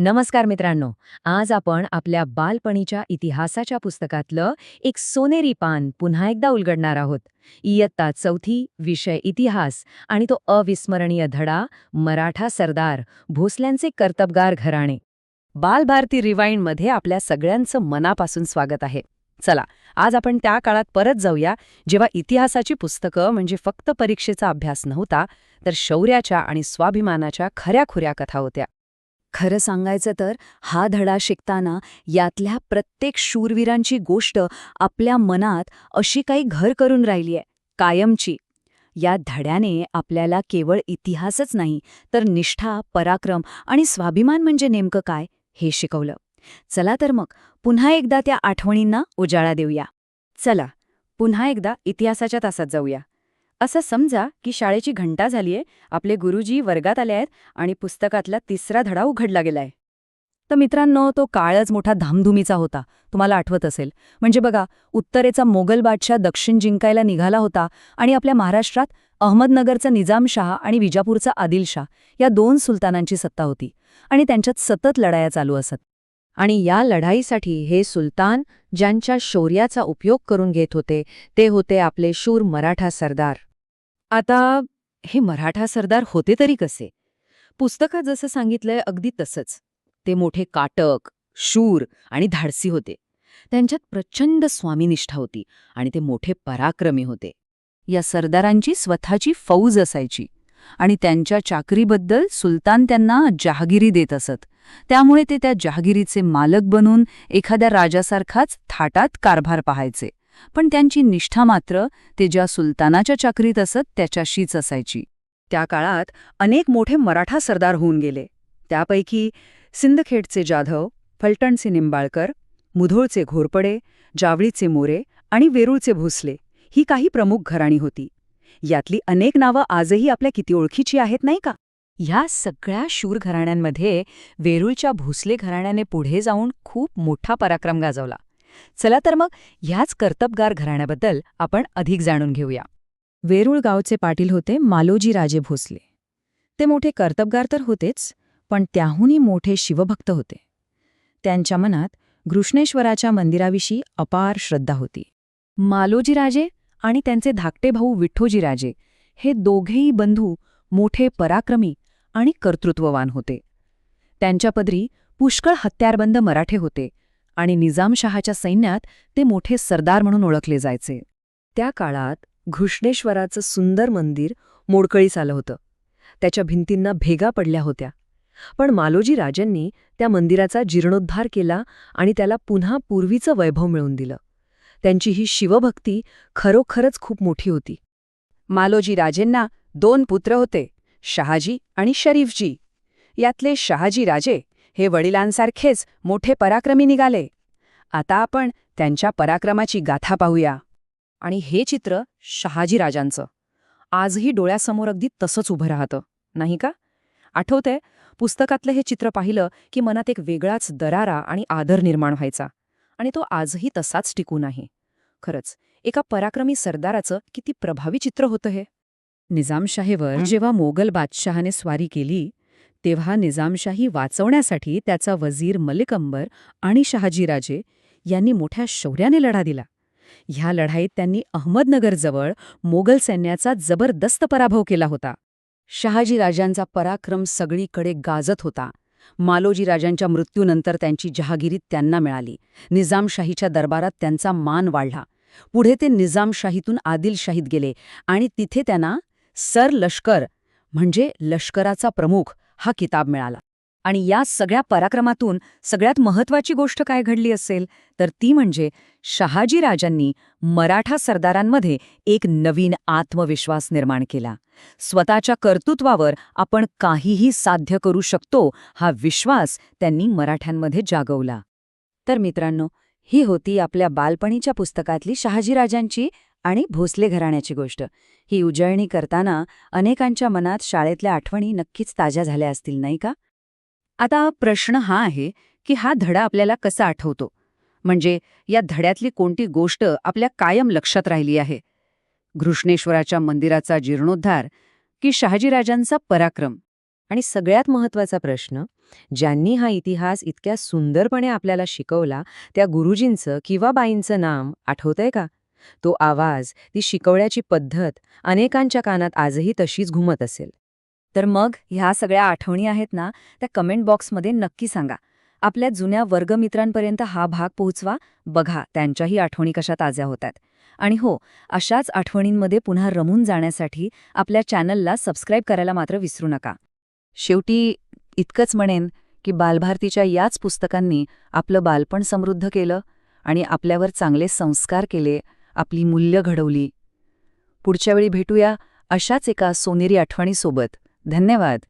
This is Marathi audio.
नमस्कार मित्रांनो आज आपण आपल्या बालपणीच्या इतिहासाच्या पुस्तकातलं एक सोनेरी पान पुन्हा एकदा उलगडणार आहोत. इयत्ता चौथी विषय इतिहास आणि तो अविस्मरणीय धडा मराठा सरदार भोसल्यांचे कर्तबगार घराणे. बालभारती रिवाइंडमध्ये आपल्या सगळ्यांचं मनापासून स्वागत आहे. चला आज आपण त्या काळात परत जाऊया जेव्हा इतिहासाची पुस्तकं म्हणजे फक्त परीक्षेचा अभ्यास नव्हता तर शौर्याच्या आणि स्वाभिमानाच्या खऱ्याखुऱ्या कथा होत्या. खरं सांगायचं तर हा धडा शिकताना यातल्या प्रत्येक शूरवीरांची गोष्ट आपल्या मनात अशी काही घर करून राहिलीय कायमची. या धड्याने आपल्याला केवळ इतिहासच नाही तर निष्ठा पराक्रम आणि स्वाभिमान म्हणजे नेमकं काय हे शिकवलं. चला तर मग पुन्हा एकदा त्या आठवणींना उजाळा देऊया. चला पुन्हा एकदा इतिहासाच्या तासात जाऊया. असं समजा की शाळेची घंटा झालीये आपले गुरुजी वर्गात आले आहेत आणि पुस्तकातला तिसरा धडा उघडला गेलाय. तर मित्रांनो तो काळच मोठा धामधुमीचा होता तुम्हाला आठवत असेल. म्हणजे बघा उत्तरेचा मोगल बादशाह दक्षिण जिंकायला निघाला होता आणि आपल्या महाराष्ट्रात अहमदनगरचा निजामशाह आणि विजापूरचा आदिलशाह या दोन सुलतानांची सत्ता होती आणि त्यांच्यात सतत लढाया चालू असत. आणि या लढाईसाठी हे सुलतान ज्यांच्या शौर्याचा उपयोग करून घेत होते ते होते आपले शूर मराठा सरदार. आता हे मराठा सरदार होते तरी कसे? पुस्तकात जसं सांगितलंय अगदी तसंच. ते मोठे काटक शूर आणि धाडसी होते. त्यांच्यात प्रचंड स्वामीनिष्ठा होती आणि ते मोठे पराक्रमी होते. या सरदारांची स्वतःची फौज असायची आणि त्यांच्या चाकरीबद्दल सुलतान त्यांना जहागिरी देत असत. त्यामुळे ते त्या जहागिरीचे मालक बनून एखाद्या राजासारखाच थाटात कारभार पाहायचे. पण त्यांची निष्ठा मात्र ते ज्या सुलतानाच्या चाकरीत असत त्याच्याशीच असायची. त्या काळात अनेक मोठे मराठा सरदार होऊन गेले. त्यापैकी सिंदखेडचे जाधव फलटणचे निंबाळकर मुधोळचे घोरपडे जावळीचे मोरे आणि वेरूळचे भोसले ही काही प्रमुख घराणी होती. यातली अनेक नावं आजही आपल्या किती ओळखीची आहेत नाही का? ह्या सगळ्या शूर घराण्यांमध्ये वेरूळच्या भोसले घराण्याने पुढे जाऊन खूप मोठा पराक्रम गाजवला. चला तर मग ह्याच कर्तबगार घराण्याबद्दल आपण अधिक जाणून घेऊया. वेरूळ गावचे पाटील होते मालोजी राजे भोसले. ते मोठे कर्तबगार तर होतेच पण त्याहूनही मोठे शिवभक्त होते. त्यांच्या मनात घृष्णेश्वराच्या मंदिराविषयी अपार श्रद्धा होती. मालोजीराजे आणि त्यांचे धाकटे भाऊ विठ्ठोजीराजे हे दोघेही बंधू मोठे पराक्रमी आणि कर्तृत्ववान होते. त्यांच्या पदरी पुष्कळ हत्यारबंद मराठे होते आणि निजामशहाच्या सैन्यात ते मोठे सरदार म्हणून ओळखले जायचे. त्या काळात घृष्णेश्वराचं सुंदर मंदिर मोडकळीस आलं होतं. त्याच्या भिंतींना भेगा पडल्या होत्या. पण मालोजी राजांनी त्या मंदिराचा जीर्णोद्धार केला आणि त्याला पुन्हा पूर्वीचं वैभव मिळवून दिलं. त्यांची ही शिवभक्ती खरोखरच खूप मोठी होती. मालोजी राजेंना दोन पुत्र होते शहाजी आणि शरीफजी. यातले शहाजी राजे हे वडिलांसारखेच मोठे पराक्रमी निघाले. आता आपण त्यांच्या पराक्रमाची गाथा पाहूया. आणि हे चित्र शहाजी राजांचं आजही डोळ्यासमोर अगदी तसंच उभं राहतं नाही का? आठवतंय पुस्तकातलं हे चित्र पाहिलं की मनात एक वेगळाच दरारा आणि आदर निर्माण व्हायचा. आणि तो आजही तसाच टिकून आहे खरंच एका पराक्रमी सरदाराचं किती प्रभावी चित्र होतं हे. निजामशाहीवर जेव्हा मोगल बादशहाने स्वारी केली तेव्हा निजामशाही वाचवण्यासाठी त्याचा वजीर मलिक अंबर आणि शहाजीराजे यांनी मोठ्या शौर्याने लढा दिला. ह्या लढाईत त्यांनी अहमदनगरजवळ मोगल सैन्याचा जबरदस्त पराभव केला होता. शहाजीराजांचा पराक्रम सगळीकडे गाजत होता. मालोजीराजांच्या मृत्यूनंतर त्यांची जहागिरी त्यांना मिळाली. निजामशाहीच्या दरबारात त्यांचा मान वाढला. पुढे ते निजामशाहीतून आदिलशाहीत गेले आणि तिथे त्यांना सर लष्कर म्हणजे लष्कराचा प्रमुख हा किताब मिळाला. आणि या सगळ्या पराक्रमातून सगळ्यात महत्वाची गोष्ट काय घडली असेल? तर ती म्हणजे शहाजीराजांनी मराठा सरदारांमध्ये एक नवीन आत्मविश्वास निर्माण केला. स्वतःच्या कर्तृत्वावर आपण काहीही साध्य करू शकतो हा विश्वास त्यांनी मराठ्यांमध्ये जागवला. तर मित्रांनो ही होती आपल्या बालपणीच्या पुस्तकातली शहाजीराजांची आणि भोसले घराण्याची गोष्ट. ही उजळणी करताना अनेकांच्या मनात शाळेतल्या आठवणी नक्कीच ताज्या झाल्या असतील नाही का? आता प्रश्न हा आहे की हा धडा आपल्याला कसा आठवतो? म्हणजे या धड्यातली कोणती गोष्ट आपल्या कायम लक्षात राहिली आहे? घृष्णेश्वराच्या मंदिराचा जीर्णोद्धार की शहाजीराजांचा पराक्रम? आणि सगळ्यात महत्त्वाचा प्रश्न ज्यांनी हा इतिहास इतक्या सुंदरपणे आपल्याला शिकवला त्या गुरुजींचं किंवा बाईंचं नाम आठवतंय का? तो आवाज ती शिकवण्याची पद्धत अनेकांच्या कानात आजही तशीच घुमत असेल. तर मग ह्या सगळ्या आठवणी आहेत ना त्या कमेंट बॉक्समध्ये नक्की सांगा. आपल्या जुन्या वर्गमित्रांपर्यंत हा भाग पोहोचवा बघा त्यांच्याही आठवणी कशा ताज्या होतात. आणि हो अशाच आठवणींमध्ये पुन्हा रमून जाण्यासाठी आपल्या चॅनलला सबस्क्राईब करायला मात्र विसरू नका. शेवटी इतकंच म्हणेन की बालभारतीच्या याच पुस्तकांनी आपलं बालपण समृद्ध केलं आणि आपल्यावर चांगले संस्कार केले आपली मूल्य घडवली. पुढच्या वेळी भेटूया अशाच एका सोनेरी आठवणीसोबत. धन्यवाद.